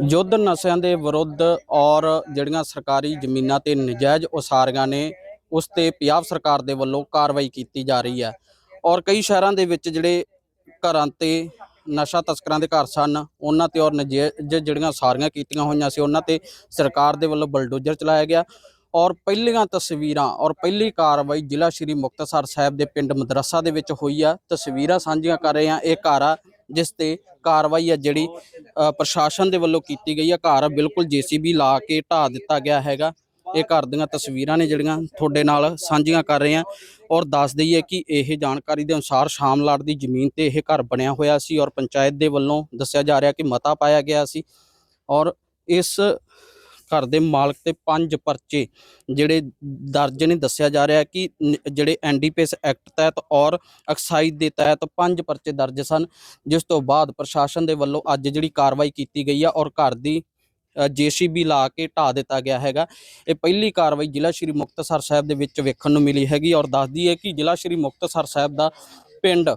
ਯੁੱਧ ਨਸ਼ਿਆਂ ਦੇ ਵਿਰੁੱਧ ਔਰ ਜਿਹੜੀਆਂ ਸਰਕਾਰੀ ਜ਼ਮੀਨਾਂ ਤੇ ਨਜਾਇਜ਼ ਉਸਾਰੀਆਂ ਨੇ, ਉਸ ਤੇ ਪੰਜਾਬ ਸਰਕਾਰ ਦੇ ਵੱਲੋਂ ਕਾਰਵਾਈ ਕੀਤੀ ਜਾ ਰਹੀ ਹੈ। ਔਰ ਕਈ ਸ਼ਹਿਰਾਂ ਦੇ ਵਿੱਚ ਜਿਹੜੇ ਘਰਾਂ ਤੇ ਨਸ਼ਾ ਤਸਕਰਾਂ ਦੇ ਘਰ ਸਨ, ਉਹਨਾਂ ਤੇ ਔਰ ਨਜਾਇਜ਼ ਜਿਹੜੀਆਂ ਉਸਾਰੀਆਂ ਕੀਤੀਆਂ ਹੋਈਆਂ ਸੀ, ਉਹਨਾਂ ਤੇ ਸਰਕਾਰ ਦੇ ਵੱਲੋਂ ਬਲਡੋਜ਼ਰ ਚਲਾਇਆ ਗਿਆ। ਔਰ ਪਹਿਲੀਆਂ ਤਸਵੀਰਾਂ ਔਰ ਪਹਿਲੀ ਕਾਰਵਾਈ ਜ਼ਿਲ੍ਹਾ ਸ਼੍ਰੀ ਮੁਕਤਸਰ ਸਾਹਿਬ ਦੇ ਪਿੰਡ ਮਦਰਸਾ ਦੇ ਵਿੱਚ ਹੋਈ ਆ। ਤਸਵੀਰਾਂ ਸਾਂਝੀਆਂ ਕਰ ਰਹੇ ਆ ਇਹ ਘਰ ਆ ਜਿਸ ਤੇ ਕਾਰਵਾਈ ਆ ਜਿਹੜੀ ਪ੍ਰਸ਼ਾਸਨ ਦੇ ਵੱਲੋਂ ਕੀਤੀ ਗਈ ਆ। ਘਰ ਬਿਲਕੁਲ ਜੀਸੀਬੀ ਲਾ ਕੇ ਢਾ ਦਿੱਤਾ ਗਿਆ ਹੈਗਾ। ਇਹ ਘਰ ਦੀਆਂ ਤਸਵੀਰਾਂ ਨੇ ਜਿਹੜੀਆਂ ਤੁਹਾਡੇ ਨਾਲ ਸਾਂਝੀਆਂ ਕਰ ਰਹੇ ਆ। ਔਰ ਦੱਸ ਦਈਏ ਕਿ ਇਹ ਜਾਣਕਾਰੀ ਦੇ ਅਨੁਸਾਰ ਸ਼ਾਮਲਾਟ ਦੀ ਜ਼ਮੀਨ ਤੇ ਇਹ ਘਰ ਬਣਿਆ ਹੋਇਆ ਸੀ। ਔਰ ਪੰਚਾਇਤ ਦੇ ਵੱਲੋਂ ਦੱਸਿਆ ਜਾ ਰਿਹਾ ਕਿ ਮਤਾ ਪਾਇਆ ਗਿਆ ਸੀ। ਔਰ ਇਸ ਘਰ ਦੇ ਮਾਲਕ ਤੇ ਪੰਜ ਪਰਚੇ ਜਿਹੜੇ ਦਰਜ ਨੇ, ਦੱਸਿਆ ਜਾ ਰਿਹਾ ਕਿ ਨ- ਜਿਹੜੇ ਐਨਡੀਪੀਐਸ ਐਕਟ ਤਹਿਤ ਔਰ ਐਕਸਾਈਜ਼ ਦੇ ਤਹਿਤ ਪੰਜ ਪਰਚੇ ਦਰਜ ਸਨ, ਜਿਸ ਤੋਂ ਬਾਅਦ ਪ੍ਰਸ਼ਾਸਨ ਦੇ ਵੱਲੋਂ ਅੱਜ ਜਿਹੜੀ ਕਾਰਵਾਈ ਕੀਤੀ ਗਈ ਆ ਔਰ ਘਰ ਦੀ ਜੀਸੀਬੀ ਲਾ ਕੇ ਢਾ ਦਿੱਤਾ ਗਿਆ ਹੈਗਾ। ਇਹ ਪਹਿਲੀ ਕਾਰਵਾਈ ਜ਼ਿਲ੍ਹਾ ਸ਼੍ਰੀ ਮੁਕਤਸਰ ਸਾਹਿਬ ਦੇ ਵਿੱਚ ਵੇਖਣ ਨੂੰ ਮਿਲੀ ਹੈਗੀ ਔਰ ਦੱਸਦੀ ਹੈ ਕਿ ਜ਼ਿਲ੍ਹਾ ਸ਼੍ਰੀ ਮੁਕਤਸਰ ਸਾਹਿਬ ਦਾ ਪਿੰਡ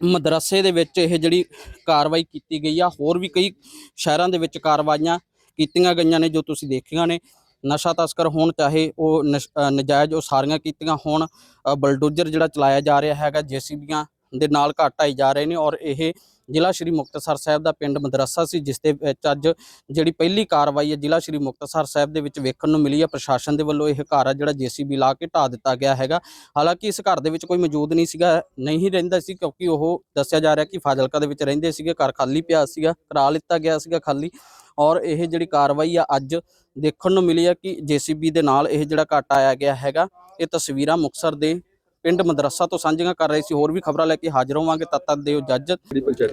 ਮਦਰਸੇ ਦੇ ਵਿੱਚ ਇਹ ਜਿਹੜੀ ਕਾਰਵਾਈ ਕੀਤੀ ਗਈ ਆ, ਹੋਰ ਵੀ ਕਈ ਸ਼ਹਿਰਾਂ ਦੇ ਵਿੱਚ ਕਾਰਵਾਈਆਂ ਕੀਤੀਆਂ ਗਈਆਂ ਨੇ ਜੋ ਤੁਸੀਂ ਦੇਖੀਆਂ ਨੇ। ਨਸ਼ਾ ਤਸਕਰ ਹੋਣ ਚਾਹੇ ਉਹ ਨਸ਼- ਅ, ਨਜਾਇਜ਼ ਉਸਾਰੀਆਂ ਕੀਤੀਆਂ ਹੋਣ ਅ, ਬਲਡੋਜ਼ਰ ਜਿਹੜਾ ਚਲਾਇਆ ਜਾ ਰਿਹਾ ਹੈਗਾ ਜੀਸੀਬੀਆਂ ਦੇ ਨਾਲ ਘੱਟ ਆਈ ਜਾ ਰਹੇ ਨੇ ਔਰ ਇਹ ਜ਼ਿਲ੍ਹਾ ਸ਼੍ਰੀ ਮੁਕਤਸਰ ਸਾਹਿਬ ਦਾ ਪਿੰਡ ਮਦਰਸਾ ਸੀ, ਜਿਸ ਦੇ ਵਿੱਚ ਅੱਜ ਜਿਹੜੀ ਪਹਿਲੀ ਕਾਰਵਾਈ ਹੈ ਜ਼ਿਲ੍ਹਾ ਸ਼੍ਰੀ ਮੁਕਤਸਰ ਸਾਹਿਬ ਦੇ ਵਿੱਚ ਵੇਖਣ ਨੂੰ ਮਿਲੀ ਹੈ। ਪ੍ਰਸ਼ਾਸਨ ਦੇ ਵੱਲੋਂ ਇਹ ਘਰ ਆ ਜਿਹੜਾ ਜੀਸੀਬੀ ਲਾ ਕੇ ਢਾ ਦਿੱਤਾ ਗਿਆ ਹੈਗਾ। ਹਾਲਾਂਕਿ ਇਸ ਘਰ ਦੇ ਵਿੱਚ ਕੋਈ ਮੌਜੂਦ ਨਹੀਂ ਸੀਗਾ, ਨਹੀਂ ਰਹਿੰਦਾ ਸੀ ਕਿਉਂਕਿ ਉਹ ਦੱਸਿਆ ਜਾ ਰਿਹਾ ਕਿ ਫਾਜ਼ਿਲਕਾ ਦੇ ਵਿੱਚ ਰਹਿੰਦੇ ਸੀਗੇ, ਘਰ ਖਾਲੀ ਪਿਆ ਸੀਗਾ, ਕਰਾ ਲਿੱਤਾ ਗਿਆ ਸੀਗਾ ਖਾਲੀ। ਔਰ ਇਹ ਜਿਹੜੀ ਕਾਰਵਾਈ ਆ ਅੱਜ ਦੇਖਣ ਨੂੰ ਮਿਲੀ ਹੈ ਕਿ ਜੀਸੀਬੀ ਦੇ ਨਾਲ ਇਹ ਜਿਹੜਾ ਘਟ ਆਇਆ ਗਿਆ ਹੈਗਾ, ਇਹ ਤਸਵੀਰਾਂ ਮੁਕਸਰ ਦੇ ਪਿੰਡ ਮਦਰਸਾ ਤੋਂ ਸਾਂਝੀਆਂ ਕਰ ਰਹੇ ਸੀ। ਹੋਰ ਵੀ ਖਬਰਾਂ ਲੈ ਕੇ ਹਾਜ਼ਰ ਹੋਵਾਂਗੇ। ਤਦ ਤੱਕ ਦਿਓ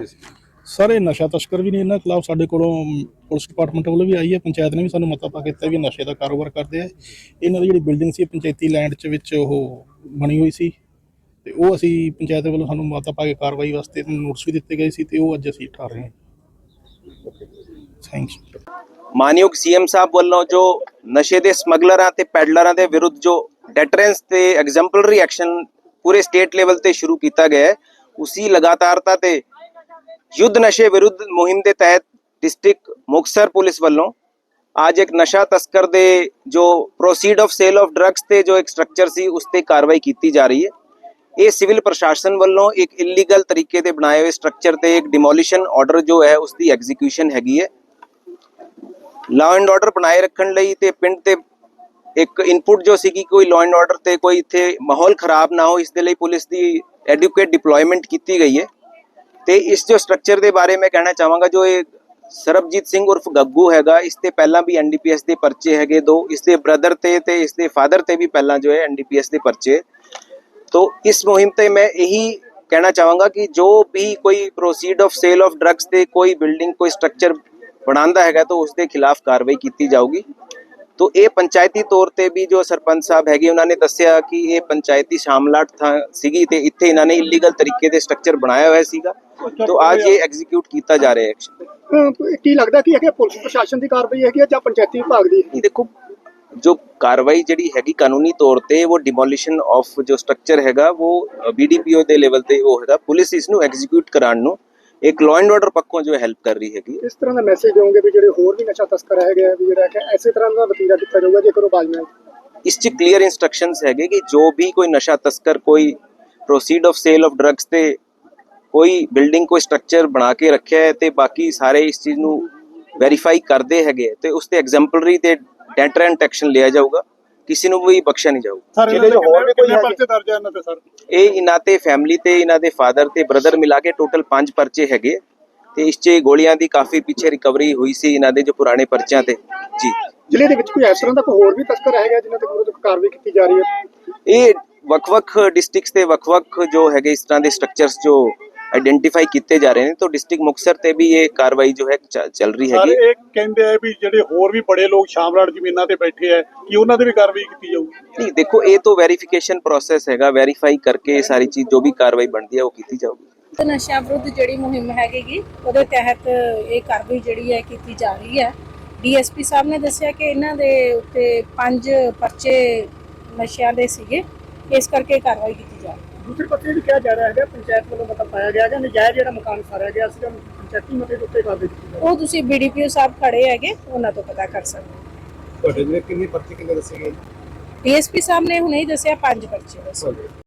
ਸੀ? ਸਰ ਇਹ ਨਸ਼ਾ ਤਸਕਰ ਵੀ ਨੇ ਇਹਨਾਂ ਖਿਲਾਫ। ਸਾਡੇ ਕੋਲੋਂ ਪੁਲਿਸ ਡਿਪਾਰਟਮੈਂਟ ਵੱਲੋਂ ਵੀ ਆਈ ਹੈ। ਪੰਚਾਇਤ ਨੇ ਵੀ ਸਾਨੂੰ ਮਤਾ ਪਾ ਕੇ ਦਿੱਤਾ ਵੀ ਨਸ਼ੇ ਦਾ ਕਾਰੋਬਾਰ ਕਰਦੇ ਆ। ਇਹਨਾਂ ਦੀ ਜਿਹੜੀ ਬਿਲਡਿੰਗ ਸੀ ਪੰਚਾਇਤੀ ਲੈਂਡ ਚ ਵਿੱਚ ਉਹ ਬਣੀ ਹੋਈ ਸੀ। ਤੇ ਉਹ ਅਸੀਂ ਪੰਚਾਇਤ ਵੱਲੋਂ ਸਾਨੂੰ ਮਤਾ ਪਾ ਕੇ ਕਾਰਵਾਈ ਵਾਸਤੇ ਨੋਟਿਸ ਵੀ ਦਿੱਤੇ ਗਏ ਸੀ ਤੇ ਉਹ ਅੱਜ ਅਸੀਂ ਉਠਾ ਰਹੇ ਹਾਂ। ਥੈਂਕ ਯੂ ਮਾਨਯੋਗ ਸੀਐਮ ਸਾਹਿਬ ਵੱਲੋਂ ਜੋ ਨਸ਼ੇ ਦੇ ਸਮਗਲਰਾਂ ਤੇ ਪੈਡਲਰਾਂ ਦੇ ਵਿਰੁੱਧ ਜੋ ਡੈਟਰੈਂਸ ਤੇ ਐਗਜ਼ੈਂਪਲਰੀ ਐਕਸ਼ਨ ਪੂਰੇ ਸਟੇਟ ਲੈਵਲ ਤੇ ਸ਼ੁਰੂ ਕੀਤਾ ਗਿਆ ਹੈ। ਉਸੀ ਲਗਾਤਾਰਤਾ ਤੇ ਯੁੱਧ ਨਸ਼ੇ ਵਿਰੁੱਧ ਮੁਹਿੰਮ ਦੇ ਤਹਿਤ ਡਿਸਟ੍ਰਿਕਟ ਮੁਕਤਸਰ ਪੁਲਿਸ ਵੱਲੋਂ ਅੱਜ ਇੱਕ ਨਸ਼ਾ ਤਸਕਰ ਦੇ ਜੋ proceed of sale of drugs ਤੇ ਜੋ ਇੱਕ ਸਟਰਕਚਰ ਸੀ, ਉਸ ਤੇ ਕਾਰਵਾਈ ਕੀਤੀ ਜਾ ਰਹੀ ਹੈ। ਇਹ ਸਿਵਲ ਪ੍ਰਸ਼ਾਸਨ ਵੱਲੋਂ ਇੱਕ ਇਲੀਗਲ ਤਰੀਕੇ ਤੇ ਬਣਾਏ ਹੋਏ ਸਟਰਕਚਰ ਤੇ ਇੱਕ ਡਿਮੋਲੀਸ਼ਨ ਆਰਡਰ ਜੋ ਹੈ ਉਸ ਦੀ ਐਗਜ਼ੀਕਿਊਸ਼ਨ ਹੈਗੀ ਹੈ। ਲਾਅ ਐਂਡ ਆਰਡਰ ਬਣਾਏ ਰੱਖਣ ਲਈ ਤੇ ਪਿੰਡ ਤੇ ਇੱਕ ਇਨਪੁਟ ਜੋ ਸੀ ਕਿ ਕੋਈ ਲਾਅ ਐਂਡ ਆਰਡਰ ਤੇ ਕੋਈ ਇੱਥੇ ਮਾਹੌਲ ਖਰਾਬ ਨਾ ਹੋ, ਇਸ ਦੇ ਲਈ ਪੁਲਿਸ ਦੀ ਐਡੂਕੇਟ ਡਿਪਲੋਇਮੈਂਟ ਕੀਤੀ ਗਈ ਹੈ। ਤੇ ਇਸ ਜੋ ਸਟਰਕਚਰ ਦੇ ਬਾਰੇ ਮੈਂ ਕਹਿਣਾ ਚਾਹਾਂਗਾ, ਜੋ ਇਹ ਸਰਬਜੀਤ ਸਿੰਘ ਉਰਫ ਗੱਗੂ ਹੈਗਾ, ਇਸ ਤੇ ਪਹਿਲਾਂ ਵੀ ਐਨਡੀਪੀਐਸ ਦੇ ਪਰਚੇ ਹੈਗੇ ਦੋ, ਇਸ ਦੇ ਬ੍ਰਦਰ ਤੇ ਤੇ ਇਸ ਦੇ ਫਾਦਰ ਤੇ ਵੀ ਪਹਿਲਾਂ ਜੋ ਹੈ ਐਨਡੀਪੀਐਸ ਦੇ ਪਰਚੇ। ਤੋਂ ਇਸ ਮੁਹਿੰਮ ਤੇ ਮੈਂ ਇਹੀ ਕਹਿਣਾ ਚਾਹਾਂਗਾ ਕਿ ਜੋ ਵੀ ਕੋਈ proceed of sale of drugs ਤੇ ਕੋਈ ਬਿਲਡਿੰਗ ਕੋਈ ਸਟਰਕਚਰ ਬਣਾਉਂਦਾ ਹੈਗਾ, ਤਾਂ ਉਸ ਦੇ ਖਿਲਾਫ ਕਾਰਵਾਈ ਕੀਤੀ ਜਾਊਗੀ। ਤੋ ਇਹ ਪੰਚਾਇਤੀ ਤੌਰ ਤੇ ਵੀ ਜੋ ਸਰਪੰਚ ਸਾਹਿਬ ਹੈਗੇ ਉਹਨਾਂ ਨੇ ਦੱਸਿਆ ਕਿ ਇਹ ਪੰਚਾਇਤੀ ਸ਼ਾਮਲਾਟ ਥਾਂ ਸੀਗੀ ਤੇ ਇੱਥੇ ਇਹਨਾਂ ਨੇ ਇਲੀਗਲ ਤਰੀਕੇ ਦੇ ਸਟਰਕਚਰ ਬਣਾਇਆ ਹੋਇਆ ਸੀਗਾ। ਤੋ ਅੱਜ ਇਹ ਐਗਜ਼ੀਕਿਊਟ ਕੀਤਾ ਜਾ ਰਿਹਾ ਹੈ ਐਕਸ਼ਨ ਕੀ ਲੱਗਦਾ ਕਿ ਇਹ ਪੁਲਿਸ ਪ੍ਰਸ਼ਾਸਨ ਦੀ ਕਾਰਵਾਈ ਹੈਗੀ ਜਾਂ ਪੰਚਾਇਤੀ ਵਿਭਾਗ ਦੀ? ਦੇਖੋ ਜੋ ਕਾਰਵਾਈ ਜਿਹੜੀ ਹੈਗੀ ਕਾਨੂੰਨੀ ਤੌਰ ਤੇ ਉਹ ਡਿਮੋਲੀਸ਼ਨ ਆਫ ਜੋ ਸਟਰਕਚਰ ਹੈਗਾ ਉਹ ਬੀਡੀਪੀਓ ਦੇ ਲੈਵਲ ਤੇ ਉਹ ਹੈਗਾ। ਪੁਲਿਸ ਇਸ ਨੂੰ ਐਗਜ਼ੀਕਿਊਟ ਕਰਾਉਣ ਨੂੰ ਇੱਕ ਲਾਅ ਐਂਡ ਆਰਡਰ ਪੱਖੋਂ ਜੋ ਹੈਲਪ ਕਰ ਰਹੀ ਹੈਗੀ ਇਸ ਤਰ੍ਹਾਂ ਦਾ ਮੈਸੇਜ ਦਿਓਗੇ ਵੀ ਜਿਹੜੇ ਹੋਰ ਵੀ ਨਸ਼ਾ ਤਸਕਰ ਹੈਗੇ ਆ ਵੀ ਜਿਹੜਾ ਕਿ ਐਸੇ ਤਰ੍ਹਾਂ ਦਾ ਵਤੀਰਾ ਕੀਤਾ ਜਾਊਗਾ ਜੇਕਰ ਉਹ ਬਾਜ਼ ਨਾ ਆਏ। ਇਸ 'ਚ ਕਲੀਅਰ ਇਨਸਟਰਕਸ਼ਨਸ ਹੈਗੇ ਕਿ ਜੋ ਵੀ ਕੋਈ ਨਸ਼ਾ ਤਸਕਰ ਕੋਈ proceed of sale of drugs ਤੇ ਕੋਈ ਬਿਲਡਿੰਗ ਕੋਈ ਸਟਰਕਚਰ ਬਣਾ ਕੇ ਰੱਖਿਆ ਹੈ ਤੇ ਬਾਕੀ ਸਾਰੇ ਇਸ ਚੀਜ਼ ਨੂੰ ਵੈਰੀਫਾਈ ਕਰਦੇ ਹੈਗੇ ਤੇ ਉਸ ਤੇ ਐਗਜ਼ੈਂਪਲਰੀ ਤੇ ਡੈਟਰੈਂਟ ਐਕਸ਼ਨ ਲਿਆ ਜਾਊਗਾ ਕਿਸੇ ਨੂੰ ਵੀ ਬਖਸ਼ਿਆ ਨਹੀਂ ਜਾਊਗਾ। ਸਰ ਜਿਹੜੇ ਜਿਹੜੇ ਹੋਰ ਵੀ ਕੋਈ ਪਰਚੇ ਦਰਜ ਹੈ ਇਹਨਾਂ ਤੇ ਸਰ? ਇਹ ਇਹਨਾਂ ਤੇ ਫੈਮਿਲੀ ਤੇ ਇਹਨਾਂ ਦੇ ਫਾਦਰ ਤੇ ਬ੍ਰਦਰ ਮਿਲਾ ਕੇ ਟੋਟਲ 5 ਪਰਚੇ ਹੈਗੇ ਤੇ ਇਸ 'ਚ ਗੋਲੀਆਂ ਦੀ ਕਾਫੀ ਪਿੱਛੇ ਰਿਕਵਰੀ ਹੋਈ ਸੀ ਇਹਨਾਂ ਦੇ ਜੋ ਪੁਰਾਣੇ ਪਰਚਿਆਂ ਤੇ। ਜੀ। ਜ਼ਿਲ੍ਹੇ ਦੇ ਵਿੱਚ ਕੋਈ ਇਸ ਤਰ੍ਹਾਂ ਦਾ ਕੋਈ ਹੋਰ ਵੀ ਤਸਕਰ ਹੈਗਾ ਜਿਨ੍ਹਾਂ ਤੇ ਵਿਰੁੱਧ ਕਾਰਵਾਈ ਕੀਤੀ ਜਾ ਰਹੀ ਹੈ? ਇਹ ਵੱਖ-ਵੱਖ ਡਿਸਟ੍ਰਿਕਟਸ ਤੇ ਵੱਖ-ਵੱਖ ਜੋ ਹੈਗੇ ਇਸ ਤਰ੍ਹਾਂ ਦੇ ਸਟਰਕਚਰਸ ਜੋ ਆਇਡੈਂਟੀਫਾਈ ਕੀਤੇ ਜਾ ਰਹੇ ਨੇ ਤਾਂ ਡਿਸਟ੍ਰਿਕਟ ਮੁਕਤਸਰ ਤੇ ਵੀ ਇਹ ਕਾਰਵਾਈ ਜੋ ਹੈ ਚੱਲ ਰਹੀ ਸਰ ਹੈਗੀ ਇਹ ਕਹਿੰਦੇ ਆ ਵੀ ਜਿਹੜੇ ਹੋਰ ਵੀ ਬੜੇ ਲੋਕ ਸ਼ਾਮਲਾਟ ਜ਼ਮੀਨਾਂ ਤੇ ਬੈਠੇ ਆ ਕਿ ਉਹਨਾਂ ਤੇ ਵੀ ਕਾਰਵਾਈ ਕੀਤੀ ਜਾਊਗੀ? ਨਹੀਂ ਦੇਖੋ ਇਹ ਤਾਂ ਵੈਰੀਫਿਕੇਸ਼ਨ ਪ੍ਰੋਸੈਸ ਹੈਗਾ ਵੈਰੀਫਾਈ ਕਰਕੇ ਇਹ ਸਾਰੀ ਚੀਜ਼ ਜੋ ਵੀ ਕਾਰਵਾਈ ਬਣਦੀ ਹੈ ਉਹ ਕੀਤੀ ਜਾਊਗੀ। ਤੇ ਨਸ਼ਾ ਵਿਰੁੱਧ ਜਿਹੜੀ ਮੁਹਿੰਮ ਹੈਗੀ ਉਹਦੇ ਤਹਿਤ ਇਹ ਕਾਰਵਾਈ ਜਿਹੜੀ ਹੈ ਕੀਤੀ ਜਾ ਰਹੀ ਹੈ। ਡੀਐਸਪੀ ਸਾਹਿਬ ਨੇ ਦੱਸਿਆ ਕਿ ਇਹਨਾਂ ਦੇ ਉੱਤੇ ਪੰਜ ਪਰਚੇ ਨਸ਼ਿਆਂ ਦੇ ਸੀਗੇ ਇਸ ਕਰਕੇ ਕਾਰਵਾਈ ਕੀਤੀ ਜਾ ਰਹੀ ਹੈ। ਦੂਸਰੇ ਪਾਸੇ ਵੀ ਕਿਹਾ ਜਾ ਰਿਹਾ ਹੈਗਾ ਪੰਚਾਇਤ ਵੱਲੋਂ ਮਤਾ ਪਾਇਆ ਗਿਆ ਜਾਂ ਨਜਾਇਜ਼ ਜਿਹੜਾ ਮਕਾਨ ਸਾਰਿਆ ਗਿਆ ਸੀ ਪੰਚਾਇਤੀ ਮਤੇ ਦੇ ਉੱਤੇ ਕਾਰਵਾਈ ਕੀਤੀ ਜਾਵੇ ਉਹ ਤੁਸੀਂ ਬੀਡੀਪੀਓ ਸਾਹਿਬ ਖੜੇ ਹੈਗੇ ਉਹਨਾਂ ਤੋਂ ਪਤਾ ਕਰ ਸਕਦੇ ਹੋ। ਤੁਹਾਡੇ ਜਿਹੜੇ ਕਿੰਨੇ ਪਰਚੇ ਕਿੰਨੇ ਦੱਸੇ ਗਏ? ਡੀਐਸਪੀ ਸਾਹਿਬ ਨੇ ਹੁਣੇ ਹੀ ਦੱਸਿਆ ਪੰਜ ਪਰਚੇ ਦੱਸੇ।